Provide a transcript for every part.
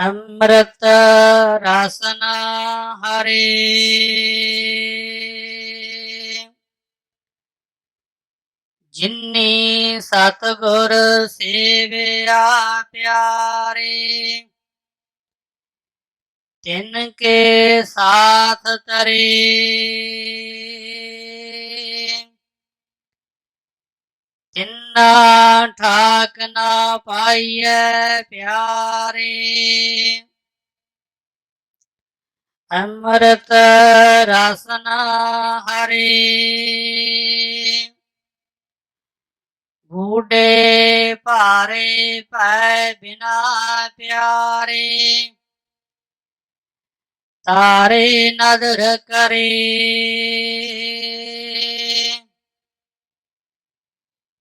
ਅੰਮ੍ਰਿਤ ਰਸਨ ਹਰੇ। ਜਿਨੇ ਸਤਗੁਰ ਸੇਵਿਆ ਪਿਆਰੇ ਤਿਨ ਕੇ ਸਾਥ ਤਰੇ। ਤਿੰਨਾ ਠਾਕ ਨਾ ਪਾਈਐ ਪਿਆਰੇ। ਅੰਮ੍ਰਿਤ ਰਸਨ ਹਰੇ। ਬੂਡੇ ਭਾਰੇ ਪੈ ਬਿਨਾ ਪਿਆਰੇ। ਤਾਰੇ ਨਦਰ ਕਰੇ।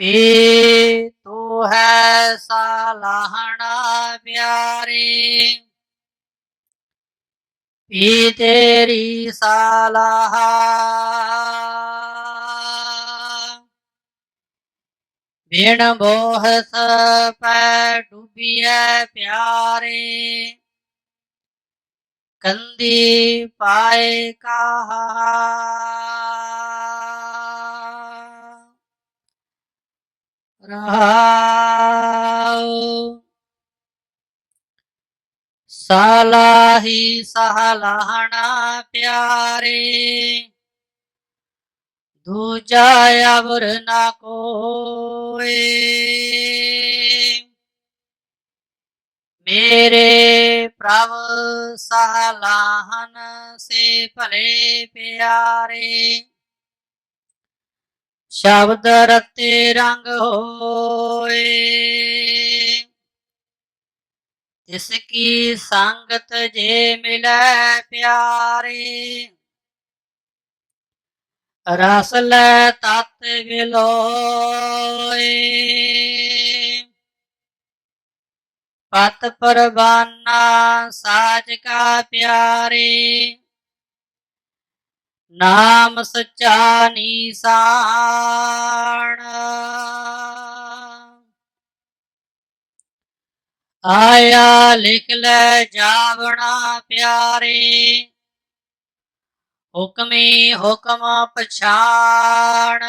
ਪੀ ਤੂੰ ਹੈ ਸਾਲਾਹਣਾ ਪਿਆਰੇ। ਪੀ ਤੇਰੀ ਸਾਲਾਹ। ਬਿਨ ਬੋਹਸ ਪੈ ਡੁੱਬੀਐ ਪਿਆਰੇ। ਕੰਦੀ ਪਾਏ ਕਾਹਾ। ਰਹਾਉ ਸਾਲਾਹੀ ਸਹਲਾਹਣਾ ਪਿਆਰੇ ਦੂਜਾ ਅਵਰ ਨਾ ਕੋਏ। ਮੇਰੇ ਪ੍ਰਭ ਸਹਲਾਹਨ ਸੇ ਭਲੇ ਪਿਆਰੇ ਸ਼ਬਦ ਰਤੇ ਰੰਗ ਹੋਏ। ਤਿਸ ਕੀ ਸੰਗਤ ਜੇ ਮਿਲੈ ਪਿਆਰੇ, ਰਸ ਲੈ ਤਤ ਵਿਲੋਏ। ਪਤ ਪਰਵਾਨਾ ਸਾਜ ਕਾ ਪਿਆਰੇ ਨਾਮ ਸੱਚਾ ਨੀਸਾਨ। ਆਇਆ ਲਿਖ ਲੈ ਜਾਵਣਾ ਪਿਆਰੇ, ਹੁਕਮੀ ਹੁਕਮ ਪਛਾਣ।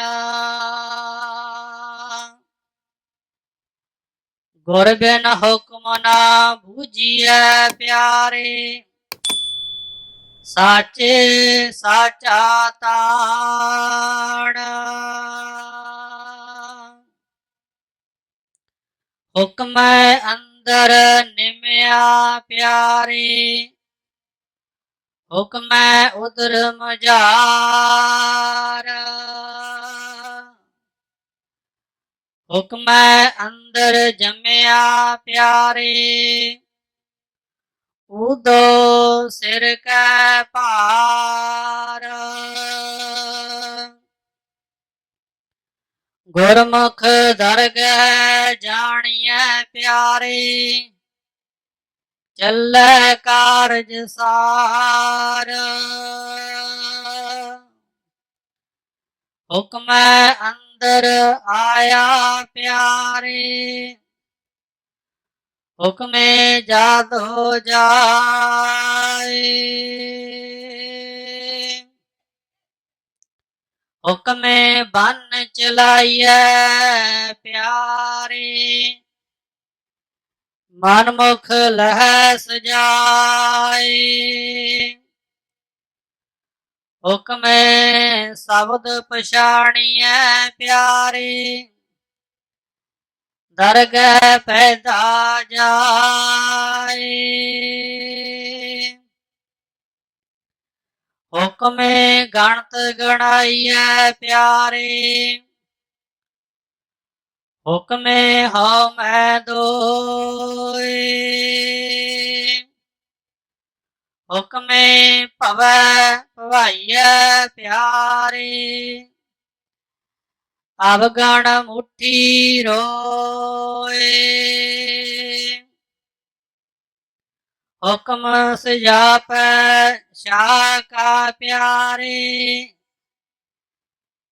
ਗੁਰ ਬਿਨ ਹੁਕਮ ਨਾ ਬੂਝੀਐ ਪਿਆਰੇ ਸਾਚੇ ਸਾਚਾ ਤਾਣ ਹੁਕਮ ਅੰਦਰ ਨਿਮਿਆ ਪਿਆਰੇ। ਹੁਕਮ ਉਦਰ ਮਝਾਰ। ਹੁਕਮ ਅੰਦਰ ਜਮਿਆ ਪਿਆਰੇ। ਉਦੋ ਸਿਰ ਕੈ ਭਾਰ। ਗੁਰਮੁਖ ਦਰਗਹਿ ਜਾਣੀਐ ਪਿਆਰੇ, ਚੱਲੈ ਕਾਰਜ ਸਾਰ। ਹੁਕਮ ਅੰਦਰ ਆਇਆ ਪਿਆਰੇ ਹੁਕਮੇ ਜਾਦ ਹੋ ਜਾਏ। ਹੁਕਮੇ ਬੰਨ ਚਲਾਈਐ ਪਿਆਰੇ। ਮਨ ਮੁਖ ਲਹਿ ਸਜਾਏ ਹੁਕਮੇ ਸ਼ਬਦ ਪਛਾਣੀਐ ਪਿਆਰੇ। ਦਰਗਹਿ ਪੈਦਾ ਜਾਏ। ਹੁਕਮੇ ਗਣਤ ਗਣਾਈਐ ਪਿਆਰੇ। ਹੁਕਮੇ ਹਉ ਮੈਂ ਦੋਏ। ਹੁਕਮੇ ਭਵੈ ਭਵਾਈਐ ਪਿਆਰੇ। ਅਵਗਣ ਮੁਠੀ ਰੋਏ ਹੁਕਮ ਸਜਾਪੈ ਸ਼ਾਹ ਕਾ ਪਿਆਰੇ,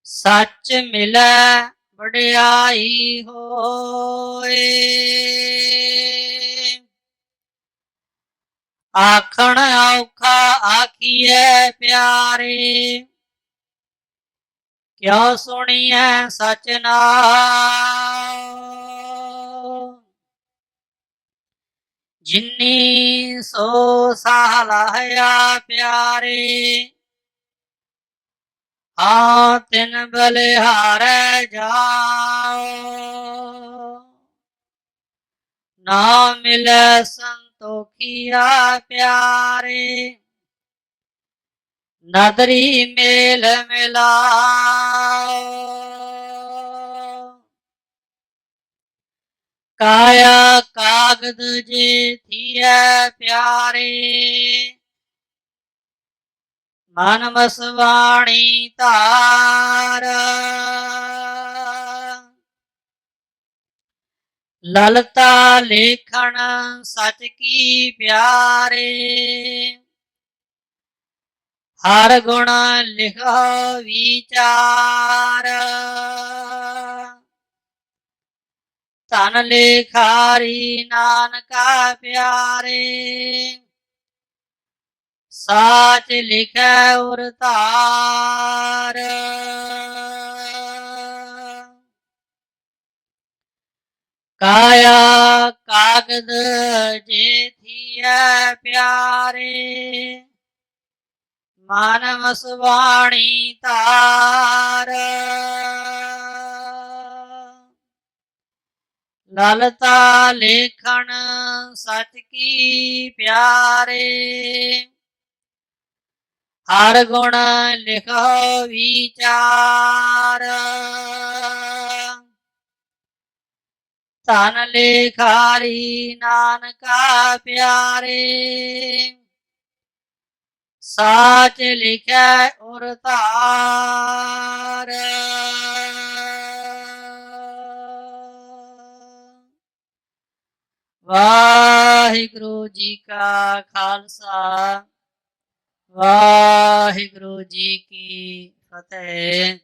ਸੱਚ ਮਿਲੈ ਵਡਿਆਈ ਹੋਏ। ਆਖਣ ਔਖਾ ਆਖੀਐ ਪਿਆਰੇ ਕਿਆ ਸੁਣੀਐ ਸਚਨਾ ਜਿਨੀ ਸੋ ਸਾਲਾਹਿਆ ਪਿਆਰੇ ਆ ਤਿਨ ਬਲਿਹਾਰੈ ਜਾਓ ਨਾ ਮਿਲੈ ਸੰਤੋਖੀਆ ਪਿਆਰੇ ਨਦਰੀ ਮੇਲ ਮਿਲਾਓ ਕਾਇਆ ਕਾਗਦ ਜੇ ਥੀਐ ਪਿਆਰੇ, ਮਨ ਮਸਵਾਣੀ ਧਾਰ। ਲਲਤਾ ਲੇਖਣ ਸਚ ਕੀ ਪਿਆਰੇ ਹਰ ਗੁਣ ਲਿਖੋ ਵਿਚਾਰ। ਤਨ ਲੇਖਾਰੀ ਨਾਨਕਾ ਪਿਆਰੇ, ਸਾਚ ਲਿਖੈ ਉਰ ਧਾਰ। ਕਾਇਆ ਕਾਗਦ ਜੇ ਥੀਐ ਪਿਆਰੇ ਮਾਨਵ ਸੁਵਾਣੀ ਧਾਰ। ਲਲਤਾ ਲੇਖਣ ਸਚ ਕੀ ਪਿਆਰੇ। ਹਰ ਗੁਣ ਲਿਖੋ ਵਿਚਾਰ। ਧਨ ਲੇਖਾਰੀ ਨਾਨਕਾ ਪਿਆਰੇ। ਸਾਚ ਲਿਖੈ ਉਰ ਧਾਰ। ਵਾਹਿਗੁਰੂ ਜੀ ਕਾ ਖਾਲਸਾ ਵਾਹਿਗੁਰੂ ਜੀ ਕੀ ਫਤਿਹ।